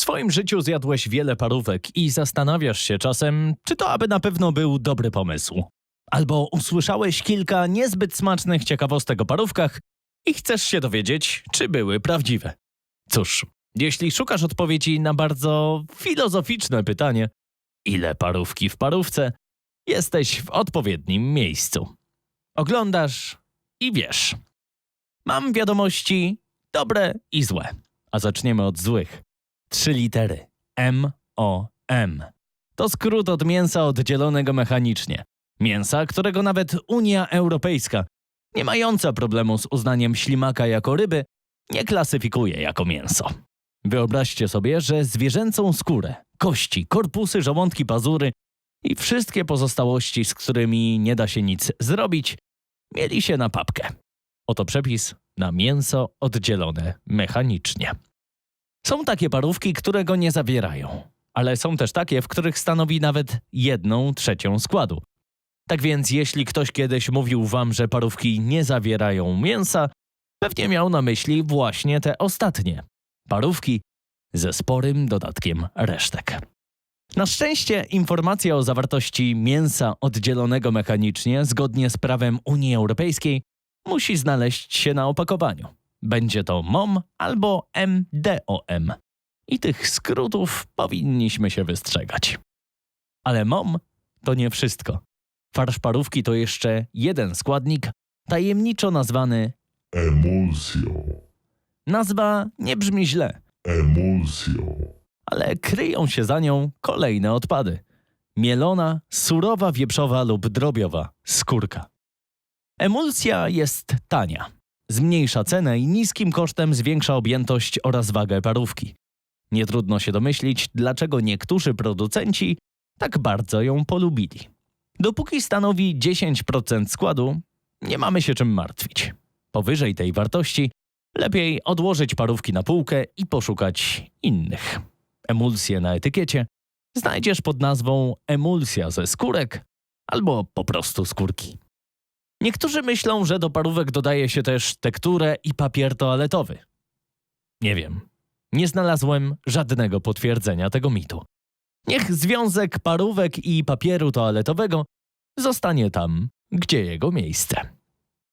swoim życiu zjadłeś wiele parówek i zastanawiasz się czasem, czy to aby na pewno był dobry pomysł. Albo usłyszałeś kilka niezbyt smacznych ciekawostek o parówkach i chcesz się dowiedzieć, czy były prawdziwe. Cóż, jeśli szukasz odpowiedzi na bardzo filozoficzne pytanie, ile parówki w parówce, jesteś w odpowiednim miejscu. Oglądasz i wiesz. Mam wiadomości dobre i złe, a zaczniemy od złych. Trzy litery. M-O-M. To skrót od mięsa oddzielonego mechanicznie. Mięsa, którego nawet Unia Europejska, nie mająca problemu z uznaniem ślimaka jako ryby, nie klasyfikuje jako mięso. Wyobraźcie sobie, że zwierzęcą skórę, kości, korpusy, żołądki, pazury i wszystkie pozostałości, z którymi nie da się nic zrobić, mieli się na papkę. Oto przepis na mięso oddzielone mechanicznie. Są takie parówki, które go nie zawierają, ale są też takie, w których stanowi nawet jedną trzecią składu. Tak więc, jeśli ktoś kiedyś mówił wam, że parówki nie zawierają mięsa, pewnie miał na myśli właśnie te ostatnie. Parówki ze sporym dodatkiem resztek. Na szczęście informacja o zawartości mięsa oddzielonego mechanicznie zgodnie z prawem Unii Europejskiej musi znaleźć się na opakowaniu. Będzie to MOM albo MDOM. I tych skrótów powinniśmy się wystrzegać. Ale MOM to nie wszystko. Farsz parówki to jeszcze jeden składnik, tajemniczo nazwany. Emulsją. Nazwa nie brzmi źle, Emulsją. ale kryją się za nią kolejne odpady. Mielona, surowa wieprzowa lub drobiowa skórka. Emulsja jest tania. Zmniejsza cenę i niskim kosztem zwiększa objętość oraz wagę parówki. Nie trudno się domyślić, dlaczego niektórzy producenci tak bardzo ją polubili. Dopóki stanowi 10% składu, nie mamy się czym martwić. Powyżej tej wartości lepiej odłożyć parówki na półkę i poszukać innych. Emulsję na etykiecie znajdziesz pod nazwą emulsja ze skórek albo po prostu skórki. Niektórzy myślą, że do parówek dodaje się też tekturę i papier toaletowy. Nie wiem. Nie znalazłem żadnego potwierdzenia tego mitu. Niech związek parówek i papieru toaletowego zostanie tam, gdzie jego miejsce.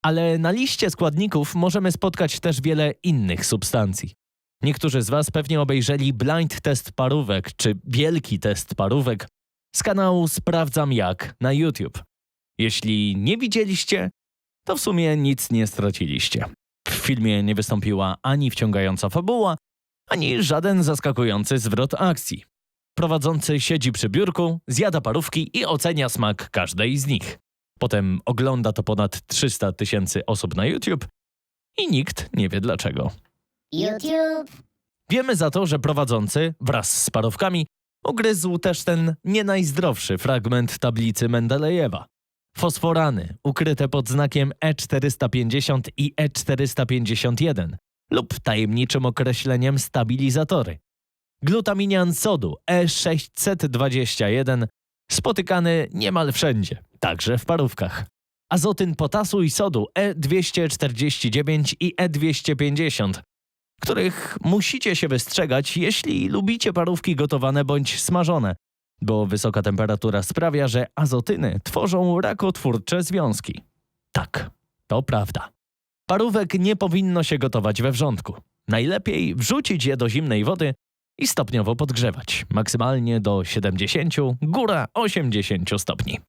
Ale na liście składników możemy spotkać też wiele innych substancji. Niektórzy z Was pewnie obejrzeli blind test parówek czy wielki test parówek z kanału Sprawdzam Jak na YouTube. Jeśli nie widzieliście, to w sumie nic nie straciliście. W filmie nie wystąpiła ani wciągająca fabuła, ani żaden zaskakujący zwrot akcji. Prowadzący siedzi przy biurku, zjada parówki i ocenia smak każdej z nich. Potem ogląda to ponad 300 tysięcy osób na YouTube i nikt nie wie dlaczego. YouTube. Wiemy za to, że prowadzący wraz z parówkami ugryzł też ten nie najzdrowszy fragment tablicy Mendelejewa. Fosforany ukryte pod znakiem E450 i E451 lub tajemniczym określeniem stabilizatory. Glutaminian sodu E621 spotykany niemal wszędzie, także w parówkach. Azotyn potasu i sodu E249 i E250 których musicie się wystrzegać, jeśli lubicie parówki gotowane bądź smażone, bo wysoka temperatura sprawia, że azotyny tworzą rakotwórcze związki. Tak, to prawda. Parówek nie powinno się gotować we wrzątku. Najlepiej wrzucić je do zimnej wody i stopniowo podgrzewać, maksymalnie do 70, góra 80 stopni.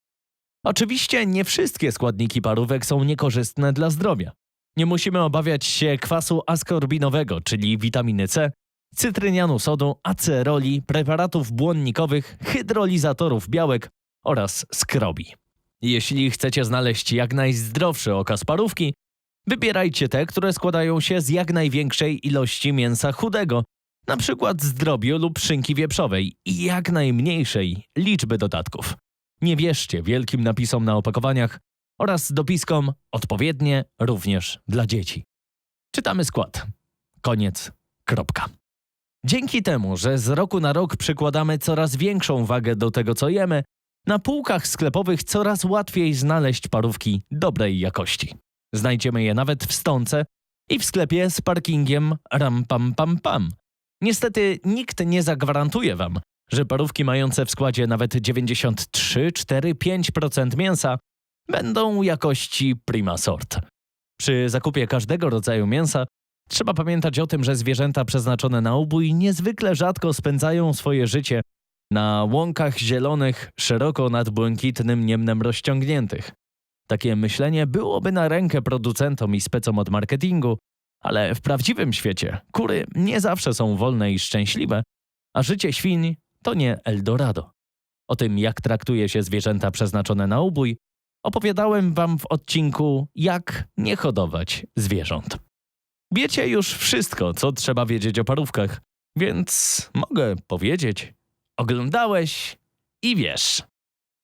Oczywiście nie wszystkie składniki parówek są niekorzystne dla zdrowia. Nie musimy obawiać się kwasu askorbinowego, czyli witaminy C, cytrynianu sodu, aceroli, preparatów błonnikowych, hydrolizatorów białek oraz skrobi. Jeśli chcecie znaleźć jak najzdrowszy okaz parówki, wybierajcie te, które składają się z jak największej ilości mięsa chudego, przykład z drobiu lub szynki wieprzowej i jak najmniejszej liczby dodatków. Nie wierzcie wielkim napisom na opakowaniach oraz dopiskom odpowiednie również dla dzieci. Czytamy skład. Koniec. Kropka. Dzięki temu, że z roku na rok przykładamy coraz większą wagę do tego, co jemy, na półkach sklepowych coraz łatwiej znaleźć parówki dobrej jakości. Znajdziemy je nawet w stonce i w sklepie z parkingiem ram pam pam pam. Niestety nikt nie zagwarantuje wam, że parówki mające w składzie nawet 93, 4, 5% mięsa będą jakości prima sort. Przy zakupie każdego rodzaju mięsa trzeba pamiętać o tym, że zwierzęta przeznaczone na ubój niezwykle rzadko spędzają swoje życie na łąkach zielonych, szeroko nad błękitnym niemnem rozciągniętych. Takie myślenie byłoby na rękę producentom i specom od marketingu, ale w prawdziwym świecie kury nie zawsze są wolne i szczęśliwe, a życie świń to nie Eldorado. O tym, jak traktuje się zwierzęta przeznaczone na ubój, opowiadałem wam w odcinku Jak nie hodować zwierząt. Wiecie już wszystko, co trzeba wiedzieć o parówkach, więc mogę powiedzieć. Oglądałeś i wiesz.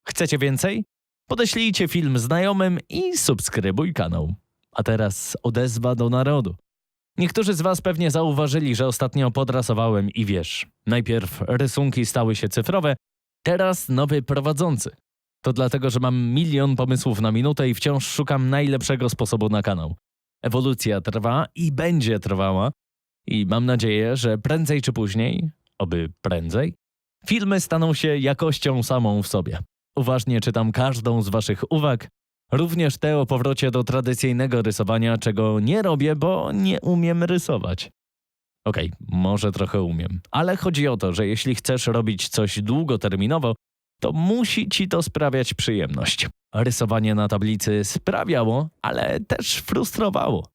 Chcecie więcej? Podeślijcie film znajomym i subskrybuj kanał. A teraz odezwa do narodu. Niektórzy z Was pewnie zauważyli, że ostatnio podrasowałem i wiesz. Najpierw rysunki stały się cyfrowe, teraz nowy prowadzący. To dlatego, że mam milion pomysłów na minutę i wciąż szukam najlepszego sposobu na kanał. Ewolucja trwa i będzie trwała. I mam nadzieję, że prędzej czy później, oby prędzej, filmy staną się jakością samą w sobie. Uważnie czytam każdą z Waszych uwag, również te o powrocie do tradycyjnego rysowania, czego nie robię, bo nie umiem rysować. Okej, może trochę umiem, ale chodzi o to, że jeśli chcesz robić coś długoterminowo, to musi ci to sprawiać przyjemność. Rysowanie na tablicy sprawiało, ale też frustrowało.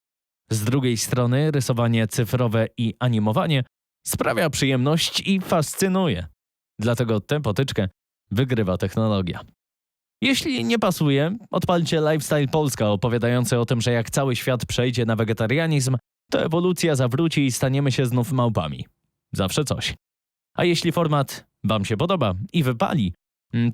Z drugiej strony, rysowanie cyfrowe i animowanie sprawia przyjemność i fascynuje. Dlatego tę potyczkę wygrywa technologia. Jeśli nie pasuje, odpalcie Lifestyle Polska opowiadający o tym, że jak cały świat przejdzie na wegetarianizm, to ewolucja zawróci i staniemy się znów małpami. Zawsze coś. A jeśli format Wam się podoba i wypali,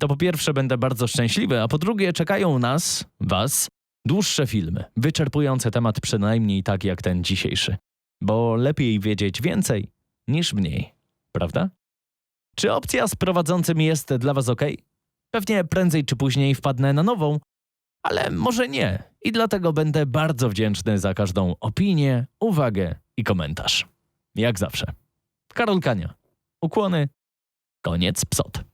to po pierwsze będę bardzo szczęśliwy, a po drugie czekają nas, Was, dłuższe filmy, wyczerpujące temat przynajmniej tak jak ten dzisiejszy. Bo lepiej wiedzieć więcej niż mniej, prawda? Czy opcja z prowadzącym jest dla Was ok? Pewnie prędzej czy później wpadnę na nową, ale może nie i dlatego będę bardzo wdzięczny za każdą opinię, uwagę i komentarz. Jak zawsze. Karol Kania. Ukłony. Koniec psot.